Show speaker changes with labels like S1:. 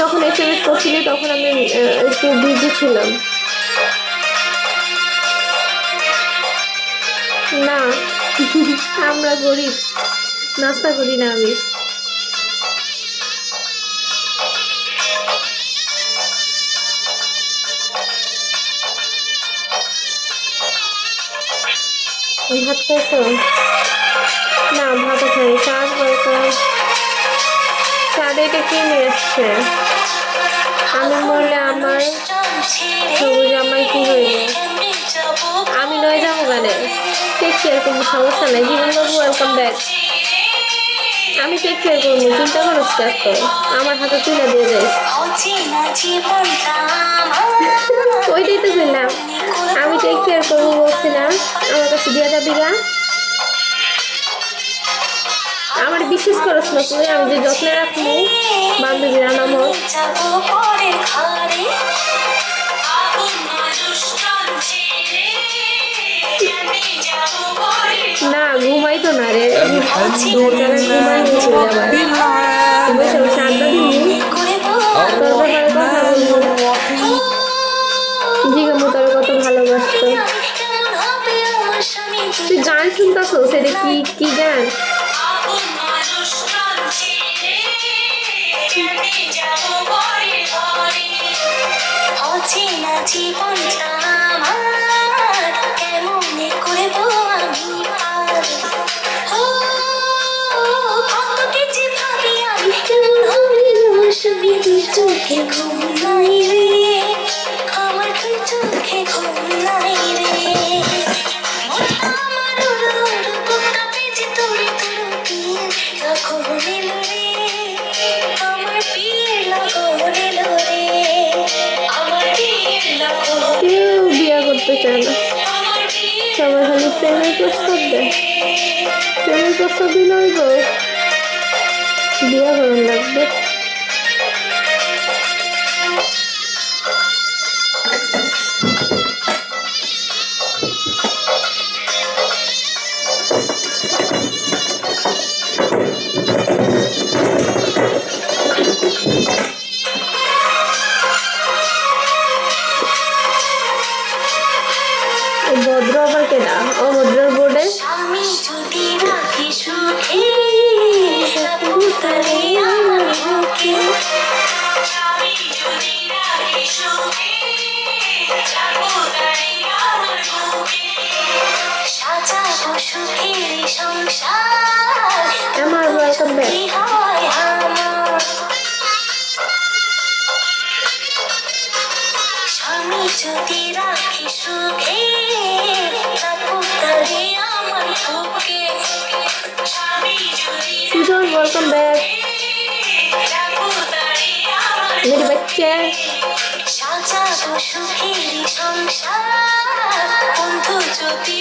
S1: যখন S M S করছিলি, তখন আমি একটু বিজি ছিলাম। না, আমরা গরিব। নাস্তা করি না আমি। ভাত খাইছো? না ভাত? খাই চার চাঁদে এটা কে নিয়ে এসছে আমি মরলে আমার সবুজ আমার কি হইবে আমি নয় যাব গানে টেক কেয়ার করব সমস্যা নেই। জীবনবাবু ওয়েলকাম ব্যাক আমি টেক কেয়ার করব চিন্তা করো তো। আমার হাতে তুলে দিয়ে যাই ওইটাই তো বললাম। আমি টেক কেয়ার করব বলছিলাম। আমার কাছে দিয়ে যাবি গা আমার বিশেষ করস না তুই আমি যে যত্নে রাখব বান্ধবীরা নামক না ঘুমাই তো না রে। ঘুমাই হয়েছিল আবার বসে বসে আড্ডা দিবি তোর ব্যাপারে কথা বলব জিগামু তোর কত ভালোবাসতো তুই গান শুনতেছো? সেটা কি কি গান?
S2: জীবনটা আমার কেমনে করব আমি পার ও কত কিছু ভাবি আমি কেমন হবে মৌসুমি চোখে ঘুম নাই রে। arkadaşlarla. Tamam hani fener gösterdi. Fener gösterdiğine Diğer oyundaydı. Thank you. আমার
S1: ওয়েলকাম ব্যাক
S2: স্বামী যদি রাখি সুখে আমার বুকে
S1: সুজন ওয়েলকাম ব্যাক মেরে বাচ্চা?
S2: সাজাবো সুখের সংসার। বন্ধু যদি